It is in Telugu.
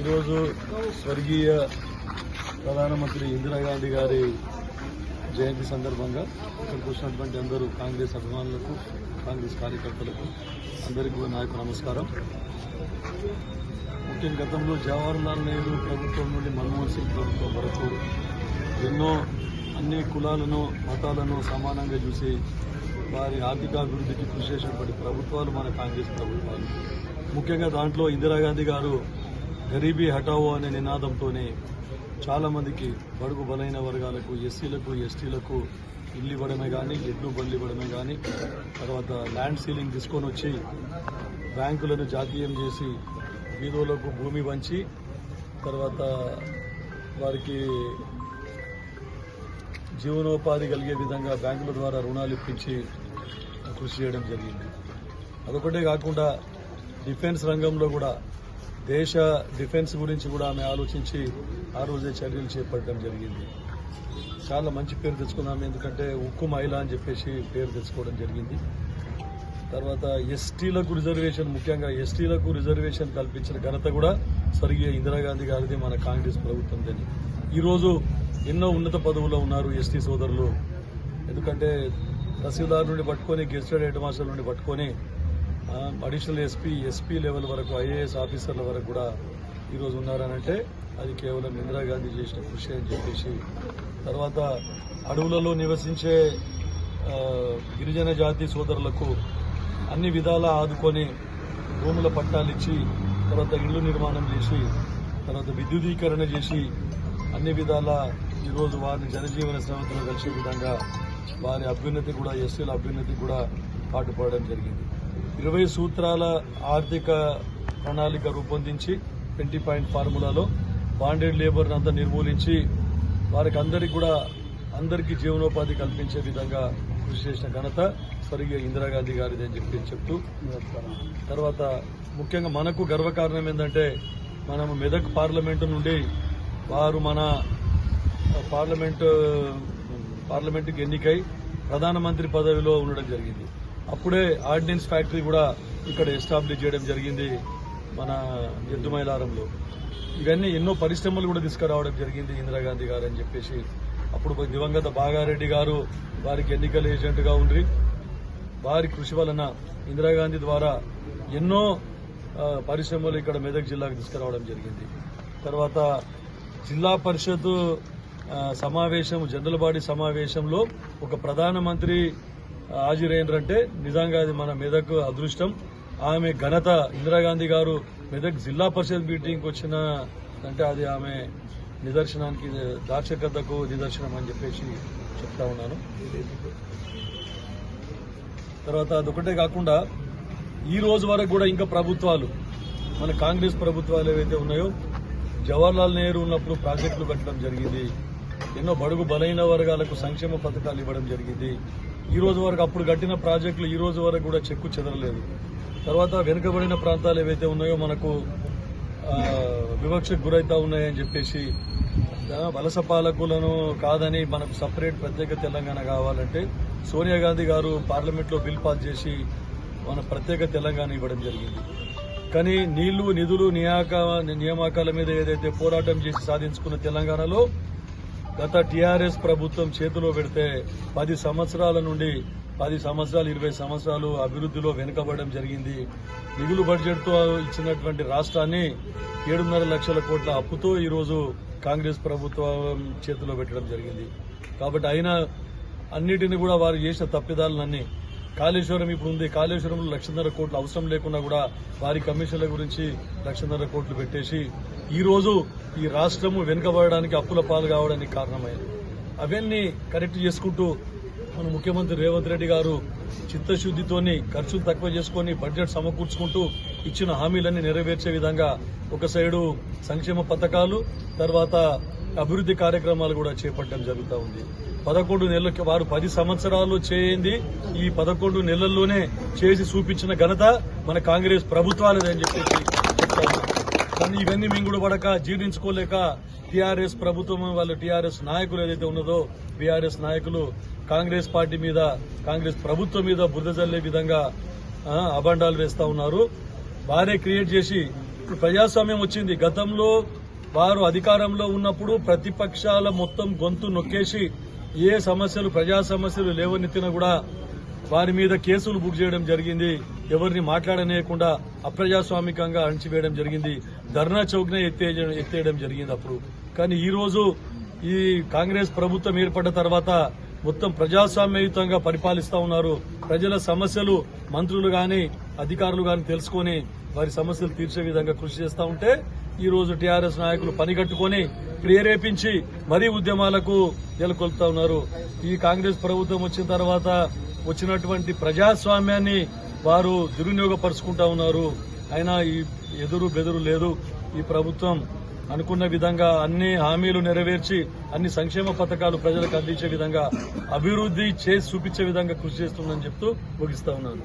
ఈరోజు స్వర్గీయ ప్రధానమంత్రి ఇందిరాగాంధీ గారి జయంతి సందర్భంగా ఇక్కడికి వచ్చినటువంటి అందరూ కాంగ్రెస్ అభిమానులకు కాంగ్రెస్ కార్యకర్తలకు అందరికీ కూడా నా యొక్క నమస్కారం. ముఖ్యంగా గతంలో జవహర్లాల్ నెహ్రూ ప్రభుత్వం నుండి మన్మోహన్ సింగ్ ప్రభుత్వం వరకు ఎన్నో అన్ని కులాలను మతాలను సమానంగా చూసి వారి ఆర్థికాభివృద్ధికి కృషి చేసినటువంటి ప్రభుత్వాలు మన కాంగ్రెస్ ప్రభుత్వాలు. ముఖ్యంగా దాంట్లో ఇందిరాగాంధీ గారు గరీబీ హటావో అనే నినాదంతోనే చాలా మందికి బడుగు బలైన వర్గాలకు ఎస్సీలకు ఎస్టీలకు ఇల్లు ఇవ్వడమే కానీ ఎడ్లు బండ్లు ఇవ్వడమే కానీ తర్వాత ల్యాండ్ సీలింగ్ తీసుకొని వచ్చి బ్యాంకులను జాతీయం చేసి వీధులకు భూమి వంచి తర్వాత వారికి జీవనోపాధి కలిగే విధంగా బ్యాంకుల ద్వారా రుణాలు ఇప్పించి కృషి చేయడం జరిగింది. అదొకటే కాకుండా డిఫెన్స్ రంగంలో కూడా దేశ డిఫెన్స్ గురించి కూడా ఆమె ఆలోచించి ఆ రోజే చర్యలు చేపట్టడం జరిగింది. చాలా మంచి పేరు తెచ్చుకున్నాము ఎందుకంటే ఉక్కు మహిళ అని చెప్పేసి పేరు తెచ్చుకోవడం జరిగింది. తర్వాత ఎస్టీలకు రిజర్వేషన్ ముఖ్యంగా ఎస్టీలకు రిజర్వేషన్ కల్పించిన ఘనత కూడా స్వర్గీయ ఇందిరాగాంధీ గారిది మన కాంగ్రెస్ ప్రభుత్వందని. ఈరోజు ఎన్నో ఉన్నత పదవుల్లో ఉన్నారు ఎస్టీ సోదరులు. ఎందుకంటే తహసీల్దార్ నుండి పట్టుకొని గెస్టెడ్ హెడ్ మాస్టర్ నుండి పట్టుకొని అడిషనల్ ఎస్పీ ఎస్పీ లెవెల్ వరకు ఐఏఎస్ ఆఫీసర్ల వరకు కూడా ఈరోజు ఉన్నారనంటే అది కేవలం ఇందిరాగాంధీ చేసిన కృషి అని చెప్పేసి. తర్వాత అడవులలో నివసించే uh, గిరిజన జాతి సోదరులకు అన్ని విధాలా ఆదుకొని భూముల పట్టాలు ఇచ్చి తర్వాత ఇళ్ళు నిర్మాణం చేసి తర్వాత విద్యుదీకరణ చేసి అన్ని విధాల ఈరోజు వారిని జనజీవన శ్రమతో కలిసే విధంగా వారి అభ్యున్నతి కూడా ఎస్సీల అభ్యున్నతి కూడా పాటుపడడం జరిగింది. ఇరవై సూత్రాల ఆర్థిక ప్రణాళిక రూపొందించి ట్వంటీ పాయింట్ ఫార్ములాలో బాండెడ్ లేబర్ అంతా నిర్మూలించి వారికి అందరికీ కూడా అందరికీ జీవనోపాధి కల్పించే విధంగా కృషి చేసిన ఘనత స్వర్గీయ ఇందిరాగాంధీ గారిది అని చెప్పి చెప్తూ తర్వాత ముఖ్యంగా మనకు గర్వకారణం ఏంటంటే మనం మెదక్ పార్లమెంటు నుండి వారు మన పార్లమెంటు పార్లమెంటుకి ఎన్నికై ప్రధానమంత్రి పదవిలో ఉండడం జరిగింది. అప్పుడే ఆర్డినెన్స్ ఫ్యాక్టరీ కూడా ఇక్కడ ఎస్టాబ్లిష్ చేయడం జరిగింది మన ఎద్దుమైలారంలో. ఇవన్నీ ఎన్నో పరిశ్రమలు కూడా తీసుకురావడం జరిగింది ఇందిరాగాంధీ గారు అని చెప్పేసి. అప్పుడు దివంగత బాగారెడ్డి గారు వారికి ఎన్నికల ఏజెంట్గా ఉండి వారి కృషి వలన ఇందిరాగాంధీ ద్వారా ఎన్నో పరిశ్రమలు ఇక్కడ మెదక్ జిల్లాకు తీసుకురావడం జరిగింది. తర్వాత జిల్లా పరిషత్ సమావేశం జనరల్ బాడీ సమావేశంలో ఒక ప్రధానమంత్రి హాజరైనరంటే నిజంగా అది మన మెదక్ అదృష్టం. ఆమె ఘనత ఇందిరాగాంధీ గారు మెదక్ జిల్లా పరిషత్ మీటింగ్కి వచ్చిన అంటే అది ఆమె నిదర్శనానికి దార్శకతకు నిదర్శనం అని చెప్పేసి చెప్తా ఉన్నాను. తర్వాత అదొకటే కాకుండా ఈ రోజు వరకు కూడా ఇంకా ప్రభుత్వాలు మన కాంగ్రెస్ ప్రభుత్వాలు ఏవైతే ఉన్నాయో జవహర్లాల్ నెహ్రూ ఉన్నప్పుడు ప్రాజెక్టులు కట్టడం జరిగింది. ఎన్నో బడుగు బలైన వర్గాలకు సంక్షేమ పథకాలు ఇవ్వడం జరిగింది. ఈ రోజు వరకు అప్పుడు కట్టిన ప్రాజెక్టులు ఈ రోజు వరకు కూడా చెక్కు చెదరలేదు. తర్వాత వెనుకబడిన ప్రాంతాలు ఏవైతే ఉన్నాయో మనకు వివక్షకు గురవుతా ఉన్నాయని చెప్పేసి వలస పాలకులను కాదని మనకు సపరేట్ ప్రత్యేక తెలంగాణ కావాలంటే సోనియా గాంధీ గారు పార్లమెంట్లో బిల్ పాస్ చేసి మన ప్రత్యేక తెలంగాణ ఇవ్వడం జరిగింది. కానీ నీళ్ళు నిధులు నియాక నియామకాల మీద ఏదైతే పోరాటం చేసి సాధించుకున్న తెలంగాణలో గత టీఆర్ఎస్ ప్రభుత్వం చేతిలో పెడితే పది సంవత్సరాల నుండి పది సంవత్సరాలు ఇరవై సంవత్సరాలు అభివృద్ధిలో వెనుకబడడం జరిగింది. మిగులు బడ్జెట్తో ఇచ్చినటువంటి రాష్ట్రాన్ని ఏడున్నర లక్షల కోట్ల అప్పుతో ఈరోజు కాంగ్రెస్ ప్రభుత్వం చేతిలో పెట్టడం జరిగింది. కాబట్టి అయినా అన్నిటిని కూడా వారు చేసిన తప్పిదాలన్నీ కాళేశ్వరం ఇప్పుడు ఉంది. కాళేశ్వరంలో లక్షన్నర కోట్లు అవసరం లేకున్నా కూడా వారి కమిషన్ల గురించి లక్షన్నర కోట్లు పెట్టేసి ఈరోజు ఈ రాష్ట్రము వెనుకబడడానికి అప్పుల పాలు కావడానికి కారణమైంది. అవన్నీ కరెక్ట్ చేసుకుంటూ మన ముఖ్యమంత్రి రేవంత్ రెడ్డి గారు చిత్తశుద్దితోని ఖర్చులు తక్కువ చేసుకొని బడ్జెట్ సమకూర్చుకుంటూ ఇచ్చిన హామీలన్నీ నెరవేర్చే విధంగా ఒక సైడు సంక్షేమ పథకాలు తర్వాత అభివృద్ధి కార్యక్రమాలు కూడా చేపట్టడం జరుగుతూ ఉంది. పదకొండు నెలలకి వారు పది సంవత్సరాలు చేయింది. ఈ పదకొండు నెలల్లోనే చేసి చూపించిన ఘనత మన కాంగ్రెస్ ప్రభుత్వాలదని చెప్పేసి చెప్తా ఉన్నాం. కానీ ఇవన్నీ మింగుడు పడక జీర్ణించుకోలేక టీఆర్ఎస్ ప్రభుత్వం వాళ్ళ టీఆర్ఎస్ నాయకులు ఏదైతే ఉన్నదో బీఆర్ఎస్ నాయకులు కాంగ్రెస్ పార్టీ మీద కాంగ్రెస్ ప్రభుత్వం మీద బురద జల్లే విధంగా అభండాలు వేస్తా ఉన్నారు. వారే క్రియేట్ చేసి ఇప్పుడు ప్రజాస్వామ్యం వచ్చింది. గతంలో వారు అధికారంలో ఉన్నప్పుడు ప్రతిపక్షాల మొత్తం గొంతు నొక్కేసి ఏ సమస్యలు ప్రజా సమస్యలు లేవనెత్తినా కూడా వారి మీద కేసులు బుక్ చేయడం జరిగింది. ఎవరిని మాట్లాడనేయకుండా అప్రజాస్వామికంగా అణిచివేయడం జరిగింది. ధర్నా చౌక్నే ఎత్తే ఎత్తేయడం జరిగింది అప్పుడు. కానీ ఈరోజు ఈ కాంగ్రెస్ ప్రభుత్వం ఏర్పడ్డ తర్వాత మొత్తం ప్రజాస్వామ్యయుతంగా పరిపాలిస్తా ఉన్నారు. ప్రజల సమస్యలు మంత్రులు గాని అధికారులు గాని తెలుసుకొని వారి సమస్యలు తీర్చే విధంగా కృషి చేస్తూ ఉంటే ఈ రోజు టీఆర్ఎస్ నాయకులు పనిగట్టుకొని ప్రేరేపించి మరీ ఉద్యమాలకు నెలకొల్పుతా ఉన్నారు. ఈ కాంగ్రెస్ ప్రభుత్వం వచ్చిన తర్వాత వచ్చినటువంటి ప్రజాస్వామ్యాన్ని వారు దుర్వినియోగపరుచుకుంటా ఉన్నారు. అయినా ఈ ఎదురు బెదురు లేదు. ఈ ప్రభుత్వం అనుకున్న విధంగా అన్ని హామీలు నెరవేర్చి అన్ని సంక్షేమ పథకాలు ప్రజలకు అందించే విధంగా అభివృద్ధి చేసి చూపించే విధంగా కృషి చేస్తుందని చెప్తూ ముగిస్తా ఉన్నాను.